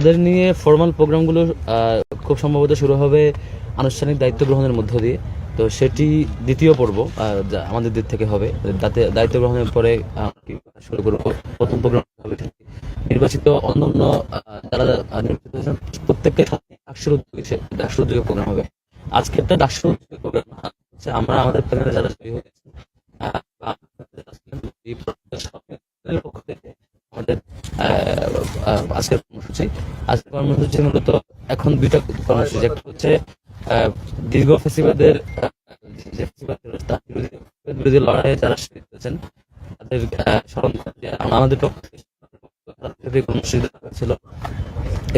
তাদের নিয়ে ফর্মাল প্রোগ্রামগুলো খুব সম্ভবত শুরু হবে আনুষ্ঠানিক দায়িত্ব গ্রহণের মধ্য দিয়ে। তো সেটি দ্বিতীয় পর্ব আমাদের দিক থেকে হবে। তাতে দায়িত্ব গ্রহণের পরে শুরু করব? প্রথম প্রোগ্রাম হবে নির্বাচিত অন্যান্য যারা নির্বাচিত প্রত্যেককে ডাকসুর উদ্যোগে ডাকসুর উদ্যোগে প্রোগ্রাম হবে। আজকেরটা ডাকসুর উদ্যোগে প্রোগ্রাম হচ্ছে আমরা আমাদের প্যানেলে যারা হয়েছেন আহ, আমাদের আজকের কর্মসূচি। মূলত এখন দুইটা হচ্ছে দীর্ঘ ফেসিবাদের বিরোধী লড়াইয়ে যারা শহীদ হয়েছেন, তাদের স্মরণ আমাদের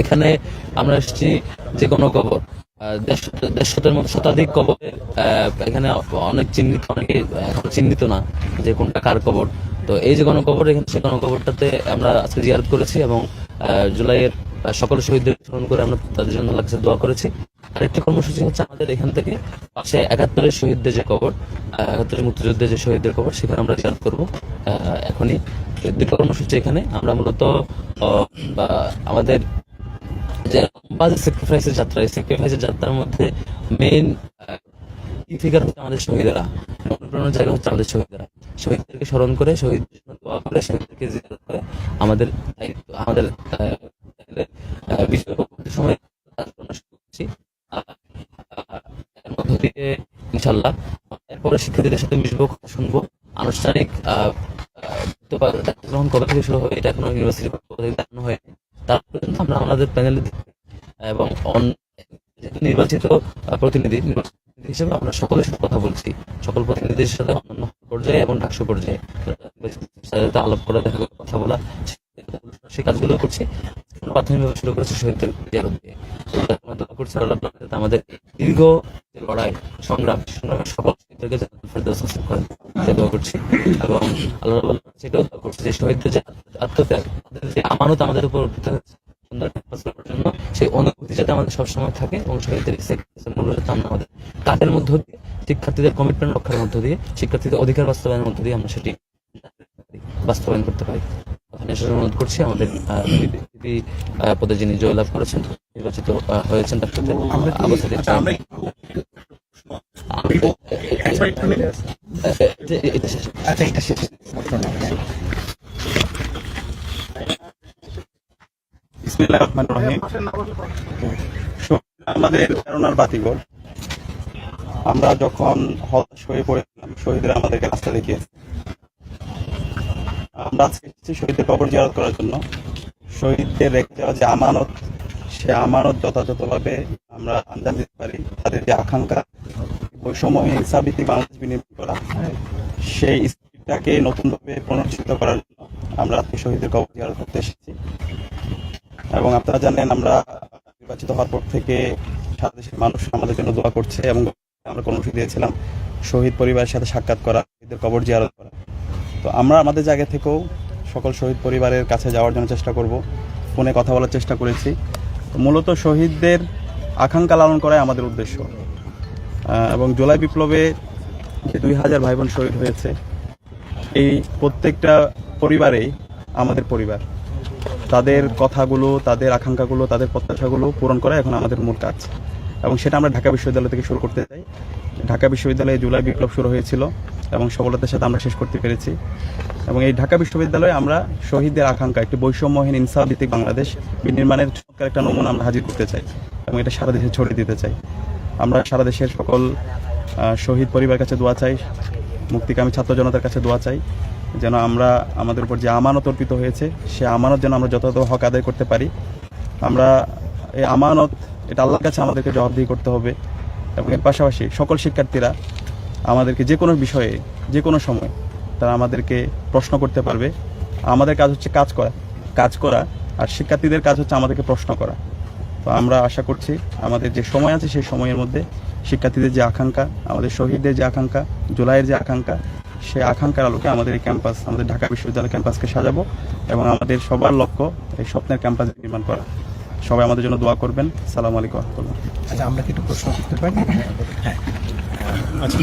এখানে আমরা এসেছি যে কোনো কবর দেড়শোটার মতো শতাধিক কবরে এখানে অনেক চিহ্নিত, অনেকে এখন চিহ্নিত না যে কোনটা কার কবর। তো এই যে গণকবর এখানে সেই গণকবরটাতে আমরা আজকে জিয়ারত করেছি এবং জুলাইয়ের সকল শহীদদের স্মরণ করে আমরা তাদের জন্য লাগছে দোয়া করেছি। আরেকটি কর্মসূচি হচ্ছে আমাদের এখান থেকে পাশে একাত্তরের শহীদদের যে কবর একাত্তরের মুক্তিযুদ্ধের যে শহীদদের কবর, সেখানে আমরা জিয়ারত করব। এখনই দুটো কর্মসূচি এখানে। আমরা মূলত আমাদের যে বাজে স্যাক্রিফাইসের যাত্রা, এই স্যাক্রিফাইসের যাত্রার মধ্যে মেইন ফিগার হচ্ছে আমাদের শহীদেরা। অনুপ্রেরণার জায়গা হচ্ছে আমাদের শহীদেরা। শহীদদেরকে স্মরণ করে শহীদদের দোয়া করে শহীদদেরকে জিয়ারত করে আমাদের আমাদের বিষয় সময় কাজ করা শুরু ইনশাল্লাহ এরপরে শিক্ষার্থীদের সাথে মিশবো শুনব, আনুষ্ঠানিক গ্রহণ কবে থেকে শুরু হবে এটা এখনও ইউনিভার্সিটি জানানো হয়নি। তার পর্যন্ত আমরা আমাদের প্যানেলে এবং অন- নির্বাচিত প্রতিনিধি হিসেবে আমরা সকলের সাথে কথা বলছি। সকল প্রতিনিধিদের সাথে অন্যান্য পর্যায়ে এবং ডাকসু পর্যায়ে। আলাপ করা, দেখা কথা বলা সেই কাজগুলো করছি। প্রাথমিকভাবে শুরু করেছি শহীদদের দিয়ে আমাদের দীর্ঘ লড়াই, সংগ্রাম, সংগ্রামের শহীদদেরকে করেন। করছি। এবং আল্লাহ সেটাও যে শহীদদের যে আত্মত্যাগ যে আমানত আমাদের উপর অর্পিত হয়েছে জন্য, সেই অনুভূতি যাতে আমাদের সবসময় থাকে এবং শহীদদের আমাদের কাজের মধ্য দিয়ে, শিক্ষার্থীদের কমিটমেন্ট রক্ষার মধ্য দিয়ে, শিক্ষার্থীদের অধিকার বাস্তবায়নের মধ্য দিয়ে আমরা সেটি বাস্তবায়ন করতে পারি। সেটা অনুরোধ করছি আমাদের পদে যিনি জয়লাভ করেছেন নির্বাচিত হয়েছেন তার সাথে সাদিক আচ্ছা। এটা- শেষ। আমাদের প্রেরণার বাতিঘর আমরা যখন হতাশ হয়ে পড়েছিলাম শহীদরা আমাদেরকে রাস্তা দেখিয়েছে আমরা আজকে এসেছি শহীদের কবর জিয়ারত করার জন্য। শহীদদের রেখে যাওয়া যে আমানত, সে আমানত যথাযথভাবে আমরা আঞ্জাম দিতে পারি। তাদের যে আকাঙ্ক্ষা সময় হিসাবিতি বাংলাদেশ বিনিয়োগ করা, সেই স্পিডটাকে নতুনভাবে পুনরুজ্জীবিত করার জন্য আমরা আজকে শহীদের কবর জিয়ারত করতে এসেছি। এবং আপনারা জানেন, আমরা নির্বাচিত হওয়ার পর থেকে সারা দেশের মানুষ আমাদের জন্য দোয়া করছে এবং আমরা কর্মসূচি দিয়েছিলাম। শহীদ পরিবারের সাথে সাক্ষাৎ করা শহীদের কবর জিয়ারত করা। তো আমরা আমাদের জায়গা থেকেও সকল শহীদ পরিবারের কাছে যাওয়ার জন্য চেষ্টা করব, ফোনে কথা বলার চেষ্টা করেছি। মূলত শহীদদের আকাঙ্ক্ষা লালন করাই আমাদের উদ্দেশ্য। এবং জুলাই বিপ্লবে যে দুই হাজার ভাই বোন শহীদ হয়েছে, এই প্রত্যেকটা পরিবারেই আমাদের পরিবার। তাদের কথাগুলো, তাদের আকাঙ্ক্ষাগুলো, তাদের প্রত্যাশাগুলো পূরণ করা এখন আমাদের মূল কাজ। এবং সেটা আমরা ঢাকা বিশ্ববিদ্যালয় থেকে শুরু করতে চাই। ঢাকা বিশ্ববিদ্যালয়ে জুলাই বিপ্লব শুরু হয়েছিল। এবং সফলতার সাথে আমরা শেষ করতে পেরেছি। এবং এই ঢাকা বিশ্ববিদ্যালয়ে আমরা শহীদদের আকাঙ্ক্ষা, একটি বৈষম্যহীন ইনসাফ ভিত্তিক বাংলাদেশ বিনির্মাণের চমৎকার একটা নমুনা আমরা হাজির করতে চাই এবং এটা সারা দেশে ছড়িয়ে দিতে চাই। আমরা সারা দেশের সকল শহীদ পরিবারের কাছে দোয়া চাই, মুক্তিকামী ছাত্র জনতার কাছে দোয়া চাই, যেন আমরা আমাদের উপর যে আমানত অর্পিত হয়েছে, সে আমানত যেন আমরা যথাযথ হক আদায় করতে পারি। আমরা এই আমানত, এটা আল্লাহর কাছে আমাদেরকে জবাবদিহি করতে হবে এবং এর পাশাপাশি সকল শিক্ষার্থীরা আমাদেরকে যে কোনো বিষয়ে, যে কোনো সময় তারা আমাদেরকে প্রশ্ন করতে পারবে। আমাদের কাজ হচ্ছে কাজ করা কাজ করা, আর শিক্ষার্থীদের কাজ হচ্ছে আমাদেরকে প্রশ্ন করা। তো আমরা আশা করছি আমাদের যে সময় আছে সেই সময়ের মধ্যে শিক্ষার্থীদের যে আকাঙ্ক্ষা, আমাদের শহীদদের যে আকাঙ্ক্ষা, জুলাইয়ের যে আকাঙ্ক্ষা সেই আকাঙ্ক্ষার আলোকে আমাদের এই ক্যাম্পাস, আমাদের ঢাকা বিশ্ববিদ্যালয় ক্যাম্পাসকে সাজাবো এবং আমাদের সবার লক্ষ্য এই স্বপ্নের ক্যাম্পাস নির্মাণ করা। সবাই আমাদের জন্য দোয়া করবেন। সালাম আলাইকুম। আচ্ছা আমরা কি একটু প্রশ্ন করতে পারি? হ্যাঁ। আচ্ছা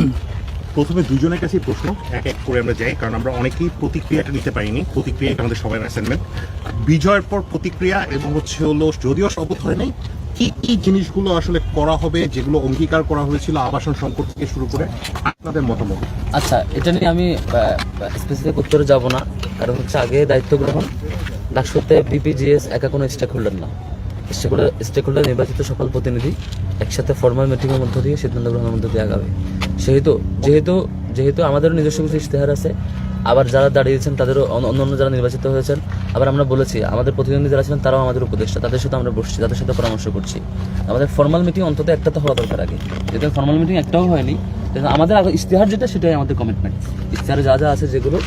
প্রথমে দুজনের কাছেই প্রশ্ন, এক এক করে আমরা যাই, কারণ আমরা অনেকেই প্রতিক্রিয়াটা নিতে পারিনি, প্রতিক্রিয়া আমাদের সবার অ্যাসাইনমেন্ট বিজয়ের পর প্রতিক্রিয়া এবং হচ্ছে হলো, যদিও শপথ হয় নাই কি কি জিনিসগুলো আসলে করা হবে, যেগুলো অঙ্গীকার করা হয়েছিল আবাসন সংকট থেকে শুরু করে আপনাদের মতামত? আচ্ছা এটা নিয়ে আমি স্পেসিফিক উত্তরে যাব না, কারণ হচ্ছে আগে দায়িত্ব গ্রহণ। ডাকসুতে বিপিজিএস একা কোনো স্টেক হোল্ডার না। স্টেক হোল্ডার নির্বাচিত সকল প্রতিনিধি একসাথে ফর্মাল মিটিংয়ের মধ্য দিয়ে সিদ্ধান্ত গ্রহণের মধ্য দিয়ে আগাবে। সেহেতু, যেহেতু যেহেতু আমাদেরও নিজস্ব কিছু ইশতেহার আছে, আবার যারা দাঁড়িয়েছেন তাদেরও অন্য অন্য যারা নির্বাচিত হয়েছেন, আবার আমরা বলেছি, আমাদের প্রতিদ্বন্দ্বী যারা ছিলেন তারাও আমাদের উপদেষ্টা, তাদের সাথে আমরা বসছি, তাদের সাথে পরামর্শ করছি। আমাদের ফর্মাল মিটিং অন্তত একটা তো হওয়া দরকার আগে। যেহেতু ফর্মাল মিটিং একটাও হয়নি আমাদের আগে ইশতেহার যেটা, সেটাই আমাদের কমিটমেন্ট ইশতেহারে যা যা আছে যেগুলো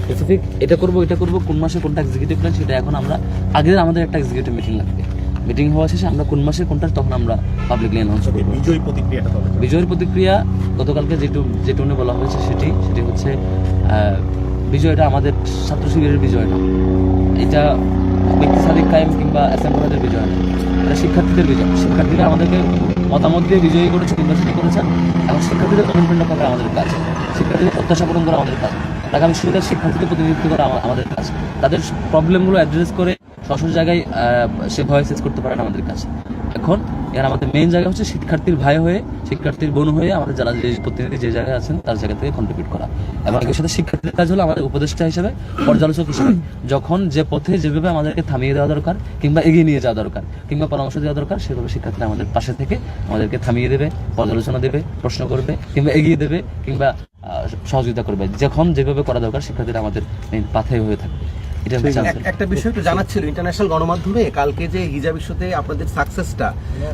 স্পেসিফিক এটা করব এটা করব, কোন মাসে কোনটা এক্সিকিউটিভ প্ল্যান সেটা এখন আমরা, আগে আমাদের একটা এক্সিকিউটিভ মিটিং লাগবে। মিটিং হওয়া শেষে আমরা কোন মাসে কোনটা তখন আমরা পাবলিকলি অ্যানাউন্স করব। বিজয়ী প্রতিক্রিয়াটা বিজয়ের প্রতিক্রিয়া গতকালকে যেটু যেটুনে বলা হয়েছে সেটি সেটি হচ্ছে বিজয়টা আমাদের ছাত্র শিবিরের বিজয় না। এটা ব্যক্তি সাদিক কায়েম কিংবা অ্যাসেম্বলাদের বিজয় না। এটা শিক্ষার্থীদের বিজয়। শিক্ষার্থীরা আমাদেরকে মতামত দিয়ে বিজয়ী করেছে নির্বাচিত করেছেন এবং শিক্ষার্থীদের কমিটমেন্ট করা আমাদের কাজ। শিক্ষার্থীদের প্রত্যাশা পূরণ করা আমাদের কাজ। আগামী সুবিধার শিক্ষার্থীদের প্রতিনিধিত্ব করা আমাদের কাজ। তাদের প্রবলেমগুলো অ্যাড্রেস করে সশর জায়গায় সে ভয় শেষ করতে পারেন আমাদের কাছে। এখন এর আমাদের মেইন জায়গা হচ্ছে শিক্ষার্থীর ভাই হয়ে, শিক্ষার্থীর বোন হয়ে আমাদের যারা যে প্রতিনিধি যে জায়গায় আছেন, তার জায়গা থেকে কন্ট্রিবিউট করা। এবং এর সাথে শিক্ষার্থীর কাজ হলো আমাদের উপদেষ্টা হিসেবে, পর্যালোচক হিসেবে। যখন যে পথে, যেভাবে আমাদেরকে থামিয়ে দেওয়া দরকার, কিংবা এগিয়ে নিয়ে যাওয়া দরকার, কিংবা পরামর্শ দেওয়া দরকার, সেভাবে শিক্ষার্থীরা আমাদের পাশে থেকে আমাদেরকে থামিয়ে দেবে, পর্যালোচনা দেবে, প্রশ্ন করবে, কিংবা এগিয়ে দেবে, কিংবা সহযোগিতা করবে। যখন যেভাবে করা দরকার, শিক্ষার্থীরা আমাদের মেইন পাথে হয়ে থাকবে। একটা বিষয় একটু জানার ছিল ইন্টারন্যাশনাল গণমাধ্যমে কালকে যে হিজাব ইস্যুতে আপনাদের সাকসেসটা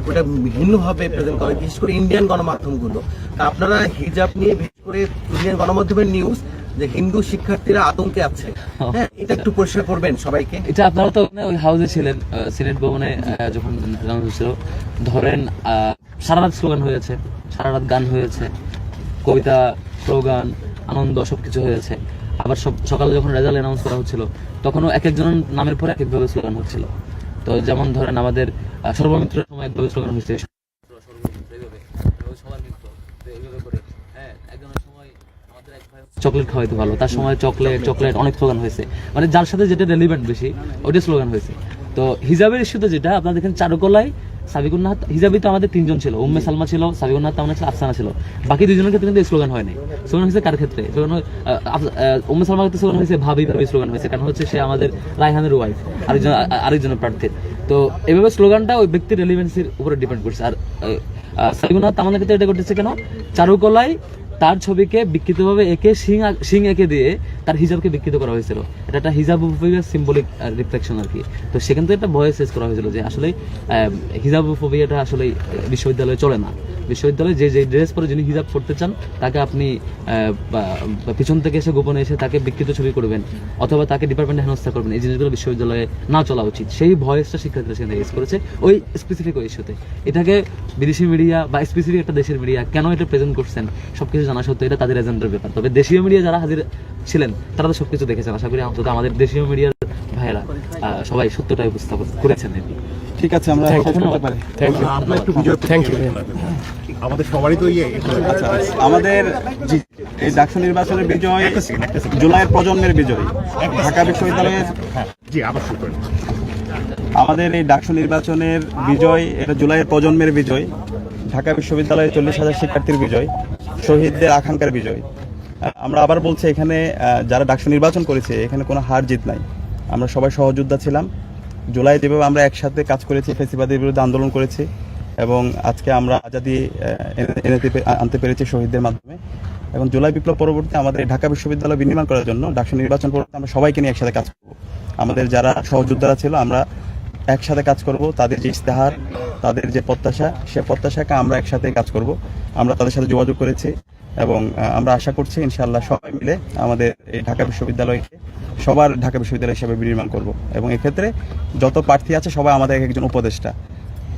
ওটা ভিন্নভাবে প্রেজেন্ট করে বিশেষ করে ইন্ডিয়ান গণমাধ্যমগুলো। তা আপনারা হিজাব নিয়ে বিশেষ করে ইন্ডিয়ান গণমাধ্যমের নিউজ যে হিন্দু শিক্ষার্থীরা আতঙ্কে আছে। হ্যাঁ এটা একটু পরিষ্কার করবেন সবাইকে। এটা আপনারা তো ওই হাউসে ছিলেন সিনেট ভবনে যখন গান হয়েছিল। ধরেন আহ, সারা রাত স্লোগান হয়েছে সারা রাত গান হয়েছে কবিতা স্লোগান আনন্দ সবকিছু হয়েছে। আবার সব সকালে যখন রেজাল্ট অ্যানাউন্স করা হচ্ছিল তখনও এক একজনের নামের পরে এক একভাবে স্লোগান হচ্ছিল। তো যেমন ধরেন আমাদের আহ, সর্বমিত্রের সময় একভাবে স্লোগান হয়েছে। চকলেট খাওয়াইতে ভালো তার সময় চকলেট চকলেট অনেক স্লোগান হয়েছে। মানে যার সাথে যেটা রেলিভেন্ট বেশি ওইটা স্লোগান হয়েছে। তো হিজাবের ইস্যুতে যেটা আপনারা দেখেন চারুকলায় সাবিকুন্নাথ হিজাবি তো আমাদের তিনজন ছিল, উম্মে সালমা ছিল সাবিকুন্নাথ তামনা ছিল, আফসানা ছিল। বাকি দুজনের ক্ষেত্রে কিন্তু স্লোগান হয় নাই স্লোগান হয়েছে কার ক্ষেত্রে? স্লোগান উম্মে সালমার ক্ষেত্রে স্লোগান হয়েছে ভাবি ভাবি স্লোগান হয়েছে, কারণ হচ্ছে সে আমাদের রায়হানের ওয়াইফ আরেকজন আরেকজনের প্রার্থীর। তো এভাবে স্লোগানটা ওই ব্যক্তির রেলিভেন্সির উপরে ডিপেন্ড করছে। আর সাবিকুন্নাথ তামান্নার ক্ষেত্রে এটা করতেছে কেন? চারুকলায় তার ছবিকে বিকৃতভাবে একে সিং সিং একে দিয়ে তার হিজাবকে বিকৃত করা হয়েছিল। এটা একটা হিজাব সিম্বলিক রিফ্লেকশন আর কি। তো সেখান থেকে একটা ভয় শেষ করা হয়েছিল যে আসলে হিজাবোফোবিয়াটা আসলে বিশ্ববিদ্যালয়ে চলে না। বিশ্ববিদ্যালয়ে যে যে ড্রেস পরে যিনি হিজাব পড়তে চান, তাকে আপনি পিছন থেকে এসে গোপনে এসে তাকে বিকৃত ছবি করবেন, অথবা তাকে ডিপার্টমেন্টে হেনস্থা করবেন। এই জিনিসগুলো বিশ্ববিদ্যালয়ে না চলা উচিত। সেই ভয়েসটা শিক্ষার্থীরা সেখানে রেজ করেছে ওই স্পেসিফিক ওই ইস্যুতে এটাকে বিদেশি মিডিয়া বা স্পেসিফিক একটা দেশের মিডিয়া কেন এটা প্রেজেন্ট করছেন, সবকিছু জানা সত্ত্বেও এটা তাদের এজেন্ডার ব্যাপার। তবে দেশীয় মিডিয়া যারা হাজির ছিলেন, তারা তো সবকিছু দেখেছেন। আশা করি অন্তত আমাদের দেশীয় মিডিয়ার ভাইয়েরা সবাই সত্যটাই উপস্থাপন করেছেন ঠিক আছে আমরা থ্যাংক ইউ আমাদের সবারই তো ইয়ে। আচ্ছা আমাদের জি এই ডাকসু নির্বাচনের বিজয় জুলাইয়ের প্রজন্মের বিজয় ঢাকা বিশ্ববিদ্যালয়ের হ্যাঁ জি আবার শুরু করেন আমাদের এই ডাকসু নির্বাচনের বিজয় এটা জুলাইয়ের প্রজন্মের বিজয় ঢাকা বিশ্ববিদ্যালয়ের চল্লিশ হাজার শিক্ষার্থীর বিজয় শহীদদের আকাঙ্ক্ষার বিজয়। আমরা আবার বলছি এখানে যারা ডাকসু নির্বাচন করেছে, এখানে কোনো হার জিত নাই। আমরা সবাই সহযোদ্ধা ছিলাম। জুলাই যেভাবে আমরা একসাথে কাজ করেছি, ফেসিবাদের বিরুদ্ধে আন্দোলন করেছি এবং আজকে আমরা আজাদি আনতে পেরেছি শহীদদের মাধ্যমে। এবং জুলাই বিপ্লব পরবর্তী আমাদের ঢাকা বিশ্ববিদ্যালয় বিনির্মাণ করার জন্য ডাকসু নির্বাচন পরবর্তী আমরা সবাইকে নিয়ে একসাথে কাজ করব। আমাদের যারা সহযোদ্ধারা ছিল, আমরা একসাথে কাজ করব। তাদের যে ইস্তেহার তাদের যে প্রত্যাশা, সে প্রত্যাশাকে আমরা একসাথে কাজ করব। আমরা তাদের সাথে যোগাযোগ করেছি। এবং আমরা আশা করছি ইনশাল্লাহ সবাই মিলে আমাদের এই ঢাকা বিশ্ববিদ্যালয়কে সবার ঢাকা বিশ্ববিদ্যালয় হিসেবে বিনির্মাণ করব এবং এক্ষেত্রে যত প্রার্থী আছে সবাই আমাদের এক একজন উপদেষ্টা।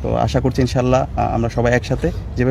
তো আশা করছি ইনশাল্লাহ আমরা সবাই একসাথে যে